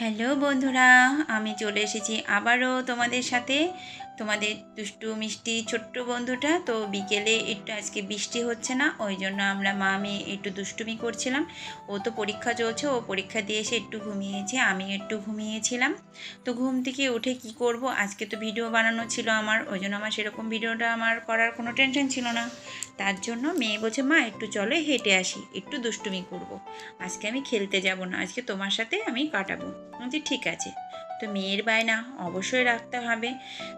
Hello বন্ধুরা আমি চলে এসেছি আবারও তোমাদের সাথে। তোমাদের দুষ্টু, মিষ্টি, ছোট্ট বন্ধুটা, তো বিকেলে একটু আজকে বৃষ্টি হচ্ছে না, ওই জন্য আমরা মা মেয়ে একটু দুষ্টুমি করছিলাম। ও তো পরীক্ষা চলছে, ও পরীক্ষা দিয়ে এসে একটু ঘুমিয়েছে, আমি একটু ঘুমিয়েছিলাম। তো ঘুম থেকে উঠে কি করব? আজকে তো ভিডিও বানানো ছিল আমার, ওই জন্য আমার সেরকম ভিডিওটা আমার করার কোনো টেনশন ছিল না। তার জন্য মেয়ে বলছে, মা, একটু চলো হেঁটে আসি, একটু দুষ্টুমি করব। আজকে আমি খেলতে যাব না, আজকে তোমার সাথে আমি কাটাবো। বলছি, ঠিক আছে। তো মেয়ের বায়না অবশ্যই রাখতে হবে।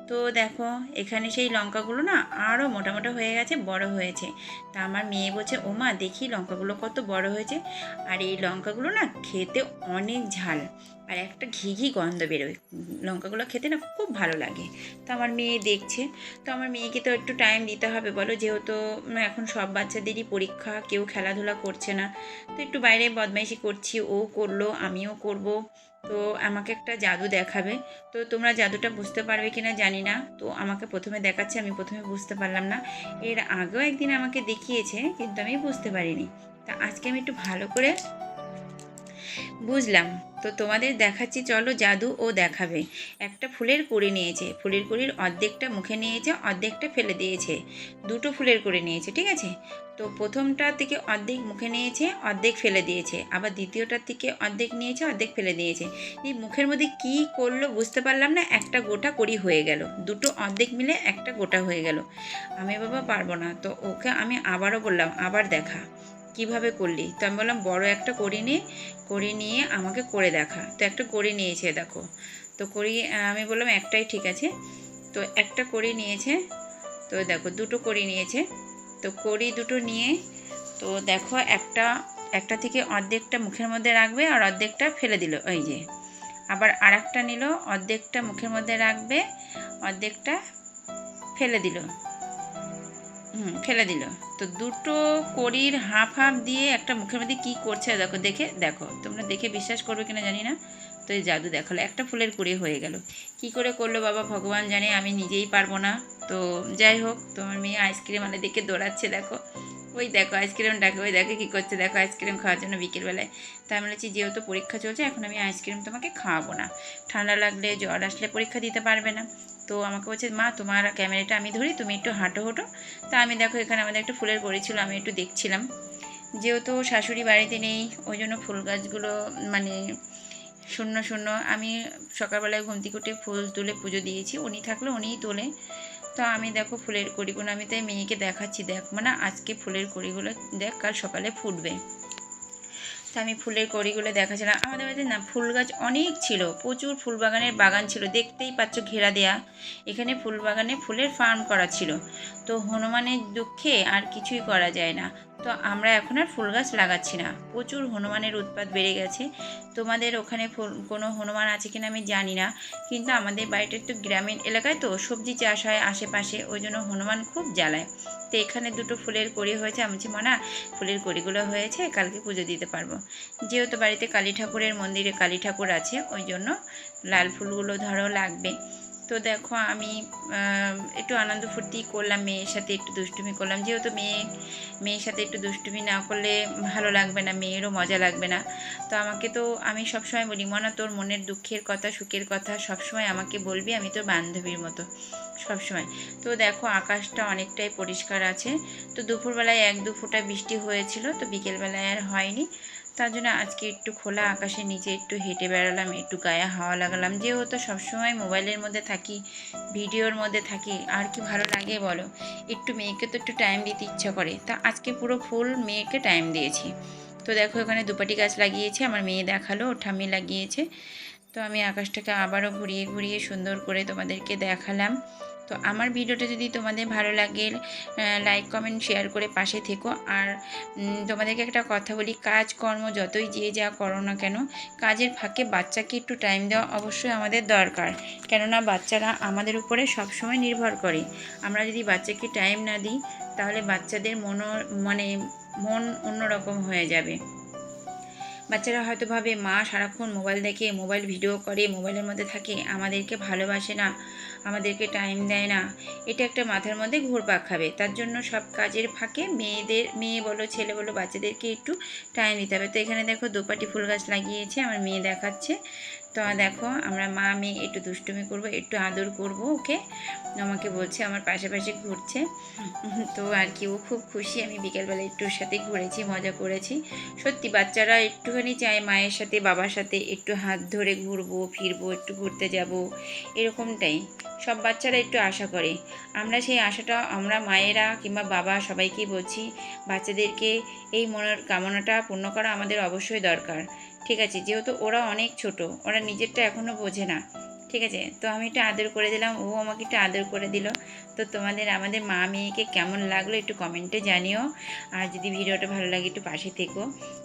তো দেখো, এখানে সেই লঙ্কাগুলো না আরও মোটা মোটা হয়ে গেছে, বড় হয়েছে। তা আমার মেয়ে বলছে ও মা দেখি লঙ্কাগুলো কত বড় হয়েছে। আর এই লঙ্কাগুলো না খেতে অনেক ঝাল, আর একটা ঘি ঘি গন্ধ বেরোয়। লঙ্কাগুলো খেতে না খুব ভালো লাগে। তো আমার মেয়ে দেখছে। তো আমার মেয়েকে তো একটু টাইম দিতে হবে, বলো। যেহেতু এখন সব বাচ্চাদেরই পরীক্ষা, কেউ খেলাধুলা করছে না। তো একটু বাইরে বদমাইশি করছি, ও করল, আমিও করব। তো আমাকে একটা জাদু দেখাবে। তো তোমরা জাদুটা বুঝতে পারবে কি না জানি না। তো আমাকে প্রথমে দেখাচ্ছে, আমি প্রথমে বুঝতে পারলাম না। এর আগেও একদিন আমাকে দেখিয়েছে, কিন্তু আমি বুঝতে পারিনি। তা আজকে আমি একটু ভালো করে বুঝলাম। তো তোমাদের দেখাচ্ছি, চলো জাদু ও দেখাবে। একটা ফুলের কুড়ি নিয়েছে। ফুলের কুড়ির অর্ধেকটা মুখে নিয়েছে, অর্ধেকটা ফেলে দিয়েছে। দুটো ফুলের কুড়ি নিয়েছে, ঠিক আছে? তো প্রথমটা থেকে অর্ধেক মুখে নিয়েছে, অর্ধেক ফেলে দিয়েছে। আবার দ্বিতীয়টার থেকে অর্ধেক নিয়েছে, অর্ধেক ফেলে দিয়েছে। এই মুখের মধ্যে কি করল বুঝতে পারলাম না, একটা গোটা কড়ি হয়ে গেল। দুটো অর্ধেক মিলে একটা গোটা হয়ে গেল। আমি বাবা পারব না। তো ওকে আমি আবারও বললাম, আবার দেখা। কীভাবে করলি? তো আমি বললাম, বড় একটা কড়ি নিয়ে কড়ি নিয়ে আমাকে করে দেখা। তো একটা কড়ি নিয়েছে, দেখো। তো করি আমি বললাম, একটাই ঠিক আছে। তো একটা কড়ি নিয়েছে, তো দেখো, দুটো কড়ি নিয়েছে। তো কড়ি দুটো নিয়ে, তো দেখো, একটা একটা থেকে অর্ধেকটা মুখের মধ্যে রাখবে আর অর্ধেকটা ফেলে দিল, ওই যে। আবার আর একটা নিল, অর্ধেকটা মুখের মধ্যে রাখবে, অর্ধেকটা ফেলে দিল। হুম, ফেলে দিল। তো দুটো কড়ির হাফ হাফ দিয়ে একটা মুখের মধ্যে কী করছে দেখো, দেখে, দেখো, তোমরা দেখে বিশ্বাস করবে কিনা জানি না। তো এই জাদু দেখাল, একটা ফুলের কুড়ি হয়ে গেল। কি করে করল বাবা, ভগবান জানে, আমি নিজেই পারব না। তো যাই হোক, তোমার মেয়ে আইসক্রিম আনে দেখে দৌড়াচ্ছে, দেখো। ওই দেখো আইসক্রিম ডাকে ওই দেখো কী করছে, দেখো আইসক্রিম খাওয়ার জন্য বিকেলবেলায়। তাই আমি বলেছি, যেহেতু পরীক্ষা চলছে, এখন আমি আইসক্রিম তোমাকে খাওয়াবো না। ঠান্ডা লাগলে জ্বর আসলে পরীক্ষা দিতে পারবে না। তো আমাকে বলছে, মা, তোমার ক্যামেরাটা আমি ধরি, তুমি একটু হাঁটো হাঁটো। তা আমি দেখো এখানে আমাদের একটা ফুলের কড়ি ছিল, আমি একটু দেখছিলাম। যেহেতু শাশুড়ি বাড়িতে নেই, ওই জন্য ফুল গাছগুলো মানে শূন্য শূন্য। আমি সকালবেলায় ঘুম থেকে ফুল তুলে পুজো দিয়েছি, উনি থাকলে উনিই তোলে। তো আমি দেখো ফুলের কড়িগুলো, আমি তাই মেয়েকে দেখাচ্ছি, দেখ মানে আজকে ফুলের কড়িগুলো দেখ, কাল সকালে ফুটবে। তো আমি ফুলের কড়িগুলো দেখাচ্ছিলাম। আমাদের বাড়িতে না, ফুল গাছ অনেক ছিল, প্রচুর ফুল বাগানের বাগান ছিল, দেখতেই পাচ্ছ ঘেরা দেয়া। এখানে ফুল বাগানে ফুলের ফার্ম করা ছিল। তো হনুমানের দুঃখে আর কিছুই করা যায় না। তো আমরা এখন আর ফুল গাছ লাগাচ্ছি না। প্রচুর হনুমানের উৎপাত বেড়ে গেছে। তোমাদের ওখানে ফুল, কোনো হনুমান আছে কিনা আমি জানি না। কিন্তু আমাদের বাড়িটা একটু গ্রামীণ এলাকায় তো সবজি চাষ হয় আশেপাশে, ওই জন্য হনুমান খুব জ্বালায়। তো এখানে দুটো ফুলের কড়ি হয়েছে। আমি বলছি, মানা, ফুলের কড়িগুলো হয়েছে, কালকে পুজো দিতে পারব। যেহেতু বাড়িতে কালী ঠাকুরের মন্দিরে কালী ঠাকুর আছে, ওই জন্য লাল ফুলগুলো ধরো লাগবে। তো দেখো আমি একটু আনন্দ ফুর্তি করলাম, মেয়ের সাথে একটু দুষ্টুমি করলাম। যেহেতু মেয়ে, মেয়ের সাথে একটু দুষ্টুমি না করলে ভালো লাগবে না, মেয়েরও মজা লাগবে না। তো আমাকে তো, আমি সবসময় বলি, মনা, তোর মনের দুঃখের কথা, সুখের কথা সবসময় আমাকে বলবি, আমি তোর বান্ধবীর মতো, সবসময়। তো দেখো, আকাশটা অনেকটাই পরিষ্কার আছে। তো দুপুরবেলায় এক দু ফোঁটা বৃষ্টি হয়েছিল, তো বিকেলবেলায় আর হয়নি। তার জন্য আজকে একটু খোলা আকাশের নিচে একটু হেঁটে বেড়ালাম, একটু গায়ে হাওয়া লাগালাম। যেহেতু সবসময় মোবাইলের মধ্যে থাকি, ভিডিওর মধ্যে থাকি, আর কি ভালো লাগে বলো? একটু মেয়েকে তো একটু টাইম দিতে ইচ্ছা করে। তা আজকে পুরো ফুল মেয়েকে টাইম দিয়েছি। তো দেখো এখানে দুপাটি গাছ লাগিয়েছে, আমার মেয়ে দেখাল ঠামি লাগিয়েছে। তো আমি আকাশটাকে আবারও ঘুরিয়ে ঘুরিয়ে সুন্দর করে তোমাদেরকে দেখালাম। তো আমার ভিডিওটা যদি তোমাদের ভালো লাগে লাইক কমেন্ট শেয়ার করে পাশে থেকো। আর তোমাদেরকে একটা কথা বলি, কাজকর্ম যতই যে যা করো না কেন, কাজের ফাঁকে বাচ্চাকে একটু টাইম দেওয়া অবশ্যই আমাদের দরকার। কেননা বাচ্চারা আমাদের উপরে সবসময় নির্ভর করে। আমরা যদি বাচ্চাকে টাইম না দিই, তাহলে বাচ্চাদের মনো মানে মন অন্যরকম হয়ে যাবে। বাচ্চারা হয়তো ভাবে, মা সারাক্ষণ মোবাইল দেখে, মোবাইল ভিডিও করে, মোবাইলের মধ্যে থাকে, আমাদেরকে ভালোবাসে না, আমাদেরকে টাইম দেয় না। এটা একটা মাথার মধ্যে ঘুরপাক খাবে। তার জন্য সব কাজের ফাঁকে মেয়েদের, মেয়ে বলো, ছেলে বলো, বাচ্চাদেরকে একটু টাইম দিতে হবে। তো এখানে দেখো দোপাটি ফুল গাছ লাগিয়েছে, আমার মেয়ে দেখাচ্ছে। তো দেখো, আমরা মা মেয়ে একটু দুষ্টুমি করব, একটু আদর করব, ওকে? আমাকে বলছে, আমার পাশাপাশি ঘুরছে। তো আর কি, ও খুব খুশি। আমি বিকেলবেলা একটু ওর সাথে ঘুরেছি, মজা করেছি। সত্যি, বাচ্চারা একটুখানি চায় মায়ের সাথে, বাবার সাথে একটু হাত ধরে ঘুরবো, ফিরবো, একটু ঘুরতে যাব, এরকমটাই। সব বাচ্চারা একটু আশা করে। আমরা সেই আশাটা, আমরা মায়েরা কিংবা বাবা সবাইকেই বলছি, বাচ্চাদেরকে এই মনের কামনাটা পূর্ণ করা আমাদের অবশ্যই দরকার। ঠিক আছে যেহেতু ওরা অনেক ছোট ওরা নিজেরটা এখনও বোঝে না। ঠিক আছে? তো আমি একটু আদর করে দিলাম। ও আমাকে একটু আদর করে দিল। তো তোমাদের, আমাদের মা মেয়েকে কেমন লাগল একটু কমেন্টে জানিও। আর যদি ভিডিওটা ভালো লাগে একটু পাশে থেকো।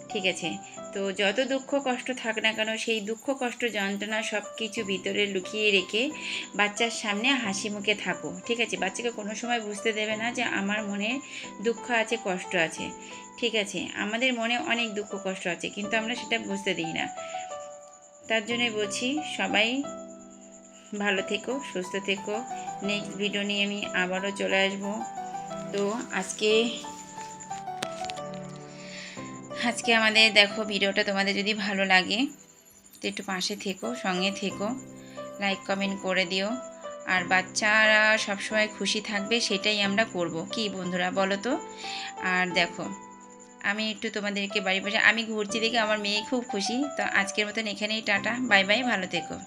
ঠিক আছে? তো যত দুঃখ কষ্ট থাক না কেন, সেই দুঃখ কষ্ট যন্ত্রণা সব কিছু ভিতরে লুকিয়ে রেখে বাচ্চার সামনে হাসি মুখে থাকো। ঠিক আছে? বাচ্চাকে কোনো সময় বুঝতে দেবে না যে আমার মনে দুঃখ আছে, কষ্ট আছে। ঠিক আছে? আমাদের মনে অনেক দুঃখ, কষ্ট আছে, কিন্তু আমরা সেটা বুঝতে দিই না। তার জন্যই বলছি, সবাই ভালো থেকো, সুস্থ থেকো। নেক্সট ভিডিও নিয়ে আমি আবারও চলে আসব। তো আজকে আজকে আমাদের দেখো ভিডিওটা তোমাদের যদি ভালো লাগে, তো একটু পাশে থেকো, সঙ্গে থেকো। লাইক কমেন্ট করে দিও। আর বাচ্চারা সবসময় খুশি থাকবে, সেটাই আমরা করব। কি বন্ধুরা বলো তো? আর দেখো, আমি একটু তোমাদেরকে বাড়ি বসে, আমি ঘুরছি দেখে আমার মেয়ে খুব খুশি। তো আজকের মতন এখানেই, টাটা, বাই বাই, ভালো থেকো।